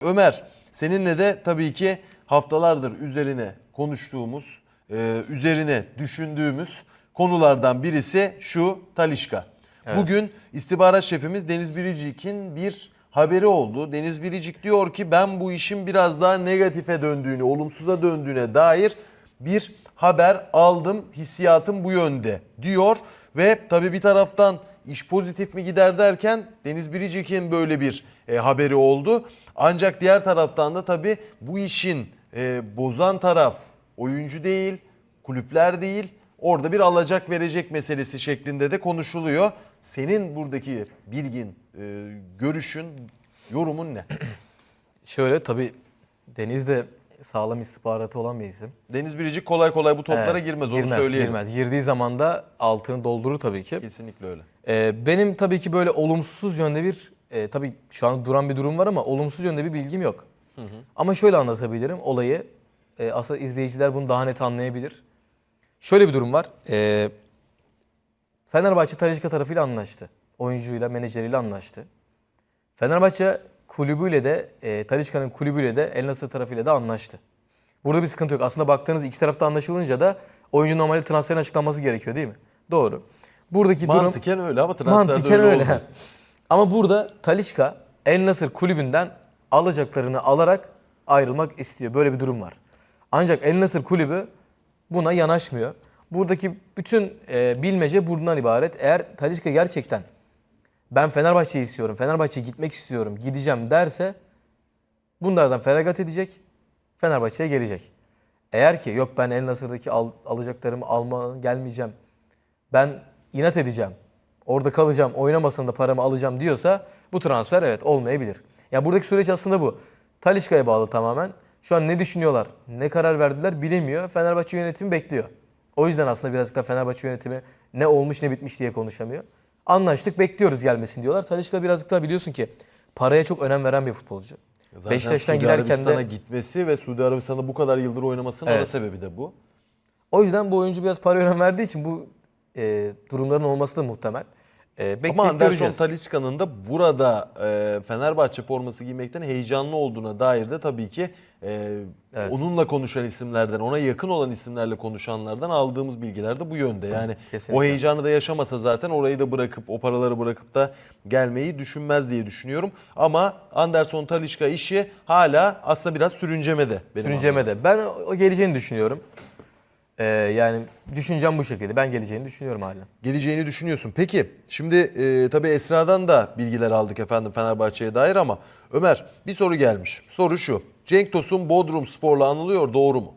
Ömer, seninle de tabii ki haftalardır üzerine konuştuğumuz, e, üzerine düşündüğümüz konulardan birisi şu Talişka. Bugün istihbarat şefimiz Deniz Biricik'in bir haberi oldu. Deniz Biricik diyor ki ben bu işin biraz daha negatife döndüğünü, olumsuza döndüğüne dair bir haber aldım. Hissiyatım bu yönde diyor ve tabii bir taraftan iş pozitif mi gider derken Deniz Biricik'in böyle bir e, haberi oldu. Ancak diğer taraftan da tabii bu işin e, bozan taraf oyuncu değil, kulüpler değil. Orada bir alacak verecek meselesi şeklinde de konuşuluyor. Senin buradaki bilgin, e, görüşün, yorumun ne? Şöyle tabii Deniz de sağlam istihbaratı olan bir isim. Deniz Biricik kolay kolay bu toplara Evet, girmez onu girmez, söyleyelim. Girmez. Girdiği zaman da altını doldurur tabii ki. Kesinlikle öyle. Ee, benim tabii ki böyle olumsuz yönde bir, e, tabii şu an duran bir durum var ama olumsuz yönde bir bilgim yok. Ama şöyle anlatabilirim olayı. E, aslında izleyiciler bunu daha net anlayabilir. Şöyle bir durum var. E, Fenerbahçe Talişka tarafıyla anlaştı. Oyuncuyla, menajeriyle anlaştı. Fenerbahçe kulübüyle de, e, Talişka'nın kulübüyle de El Nasır tarafıyla da anlaştı. Burada bir sıkıntı yok. Aslında baktığınız iki tarafta anlaşılınca da oyuncu normalde transferin açıklanması gerekiyor değil mi? Doğru. Buradaki durum... Mantıken öyle ama transferde Mantıken öyle, öyle. Ama burada Talişka El Nasır kulübünden alacaklarını alarak ayrılmak istiyor. Böyle bir durum var. Ancak El Nasır kulübü buna yanaşmıyor. Buradaki bütün e, bilmece bundan ibaret. Eğer Talişka gerçekten ben Fenerbahçe'yi istiyorum, Fenerbahçe'ye gitmek istiyorum, gideceğim derse bunlardan feragat edecek, Fenerbahçe'ye gelecek. Eğer ki yok ben El Nasır'daki al- alacaklarımı alma gelmeyeceğim, ben inat edeceğim, orada kalacağım, oynamasam da paramı alacağım diyorsa bu transfer evet olmayabilir. Ya buradaki süreç aslında bu. Talişka'ya bağlı tamamen. Şu an ne düşünüyorlar, ne karar verdiler bilemiyor. Fenerbahçe yönetimi bekliyor. O yüzden aslında birazcık da Fenerbahçe yönetimi ne olmuş ne bitmiş diye konuşamıyor. Anlaştık bekliyoruz gelmesin diyorlar. Talişka birazcık daha biliyorsun ki paraya çok önem veren bir futbolcu. Zaten Beşiktaş'tan Suudi giderken Arabistan'a de gitmesi ve Suudi Arabistan'da bu kadar yıldır oynamasının Evet. ana sebebi de bu. o yüzden bu oyuncu biraz para önem verdiği için bu e, durumların olması da muhtemel. E, Ama Anderson. Talisca'nın da burada e, Fenerbahçe forması giymekten heyecanlı olduğuna dair de tabii ki e, Evet. onunla konuşan isimlerden, ona yakın olan isimlerle konuşanlardan aldığımız bilgiler de bu yönde. Yani Kesinlikle. o heyecanı da yaşamasa zaten orayı da bırakıp, o paraları bırakıp da gelmeyi düşünmez diye düşünüyorum. Ama Anderson Talisca işi hala aslında biraz sürüncemede. Benim Sürüncemede. Ben o geleceğini düşünüyorum. E, yani düşüncem bu şekilde. Ben geleceğini düşünüyorum hala. geleceğini düşünüyorsun. Peki şimdi e, tabii Esra'dan da bilgiler aldık efendim Fenerbahçe'ye dair ama Ömer bir soru gelmiş. Soru şu. Cenk Tosun Bodrum Spor'la anılıyor doğru mu?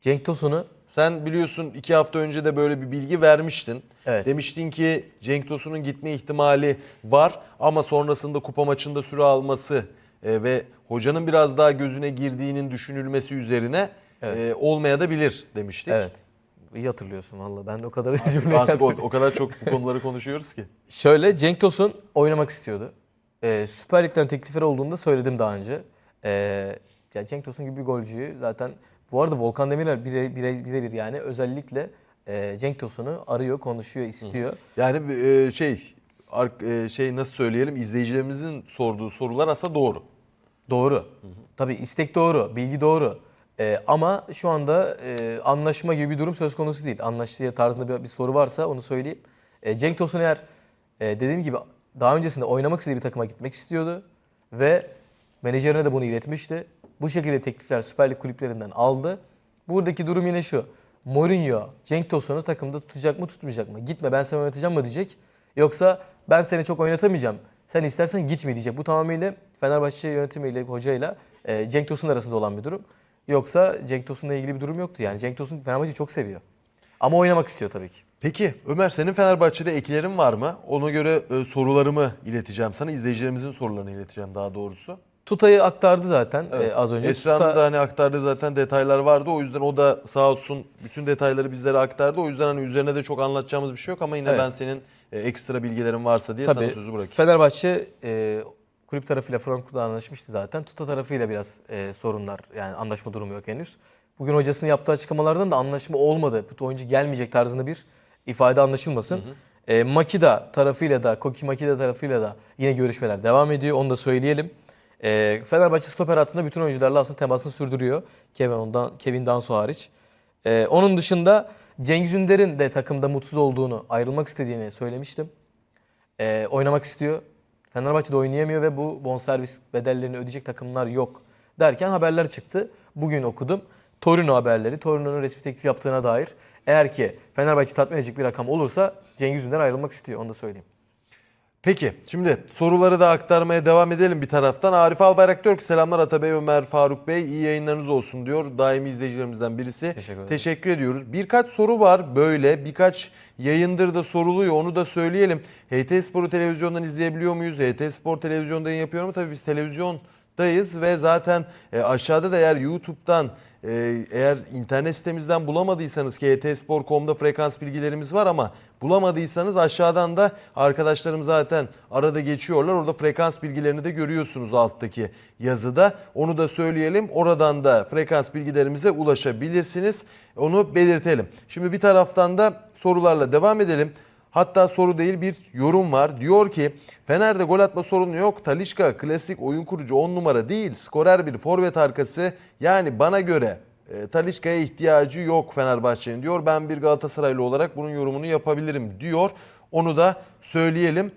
Cenk Tosun'u Sen biliyorsun iki hafta önce de böyle bir bilgi vermiştin. Evet. Demiştin ki Cenk Tosun'un gitme ihtimali var ama sonrasında kupa maçında süre alması e, ve hocanın biraz daha gözüne girdiğinin düşünülmesi üzerine e, olmaya da bilir demiştik. evet. İyi hatırlıyorsun valla. Ben de o kadar cümleyi Artık o, o kadar çok bu konuları konuşuyoruz ki. Şöyle Cenk Tosun oynamak istiyordu. Ee, Süper Lig'den teklifleri olduğunda söyledim daha önce. Ee, ya Cenk Tosun gibi bir golcüyü zaten bu arada Volkan Demirel bire, bire, birebir yani özellikle e, Cenk Tosun'u arıyor, konuşuyor, istiyor. Yani e, şey e, şey nasıl söyleyelim izleyicilerimizin sorduğu sorular aslında doğru. Doğru. Tabii istek doğru, bilgi doğru. Ee, ama şu anda e, anlaşma gibi bir durum söz konusu değil. Anlaştığı tarzında bir, bir soru varsa onu söyleyeyim. E, Cenk Tosun eğer e, dediğim gibi daha öncesinde oynamak istediği bir takıma gitmek istiyordu. Ve menajerine de bunu iletmişti. Bu şekilde teklifler Süper Lig kulüplerinden aldı. Buradaki durum yine şu. Mourinho Cenk Tosun'u takımda tutacak mı tutmayacak mı? Gitme ben seni oynatacağım mı diyecek. Yoksa ben seni çok oynatamayacağım. Sen istersen gitme diyecek. Bu tamamıyla Fenerbahçe yönetimiyle, hocayla e, Cenk Tosun arasında olan bir durum. Yoksa Cenk Tosun'la ilgili bir durum yoktu. Yani Cenk Tosun Fenerbahçe'yi çok seviyor. Ama oynamak istiyor tabii ki. Peki Ömer senin Fenerbahçe'de eklerin var mı? Ona göre e, sorularımı ileteceğim sana. izleyicilerimizin sorularını ileteceğim daha doğrusu. Tuta'yı aktardı zaten e, az önce. Esra'nın Tuta- da hani aktardığı zaten detaylar vardı. O yüzden o da sağ olsun bütün detayları bizlere aktardı. O yüzden hani üzerine de çok anlatacağımız bir şey yok ama yine Evet. ben senin e, ekstra bilgilerin varsa diye sana Tabii sözü bırakayım. Fenerbahçe e, kulüp tarafıyla Frankfurt'la anlaşmıştı zaten. Tuta tarafıyla biraz e, sorunlar yani anlaşma durumu yok henüz. Bugün hocasının yaptığı açıklamalardan da anlaşma olmadı. Bu oyuncu gelmeyecek tarzında bir ifade anlaşılmasın. E, Makida tarafıyla da, Koki Makida tarafıyla da yine görüşmeler devam ediyor. Onu da söyleyelim. E, Fenerbahçe stoper hattında bütün oyuncularla aslında temasını sürdürüyor. Kevin, ondan, Kevin Danso hariç. E, onun dışında Cengiz Ünder'in de takımda mutsuz olduğunu, ayrılmak istediğini söylemiştim. E, oynamak istiyor. Fenerbahçe'de oynayamıyor ve bu bonservis bedellerini ödeyecek takımlar yok derken haberler çıktı. Bugün okudum. Torino haberleri, Torino'nun resmi teklif yaptığına dair. Eğer ki Fenerbahçe tatmin edecek bir rakam olursa Cengiz Ünder ayrılmak istiyor. Onu da söyleyeyim. Peki şimdi soruları da aktarmaya devam edelim bir taraftan. Arif Albayrak diyor ki selamlar Atabey, Ömer, Faruk Bey iyi yayınlarınız olsun diyor. Daimi izleyicilerimizden birisi. Teşekkür. Teşekkür ediyoruz. Birkaç soru var böyle birkaç yayındır da soruluyor onu da söyleyelim. HT Spor'u televizyondan izleyebiliyor muyuz? HT Spor televizyonda yayın yapıyor mu? Tabii biz televizyondayız ve zaten e, aşağıda da eğer YouTube'dan eğer internet sitemizden bulamadıysanız ki htspor.com'da frekans bilgilerimiz var ama bulamadıysanız aşağıdan da arkadaşlarım zaten arada geçiyorlar. Orada frekans bilgilerini de görüyorsunuz alttaki yazıda. Onu da söyleyelim. Oradan da frekans bilgilerimize ulaşabilirsiniz. Onu belirtelim. Şimdi bir taraftan da sorularla devam edelim. Hatta soru değil bir yorum var. Diyor ki Fener'de gol atma sorunu yok. Talişka klasik oyun kurucu 10 numara değil. Skorer bir forvet arkası. Yani bana göre e, Talişka'ya ihtiyacı yok Fenerbahçe'nin diyor. Ben bir Galatasaraylı olarak bunun yorumunu yapabilirim diyor. Onu da söyleyelim.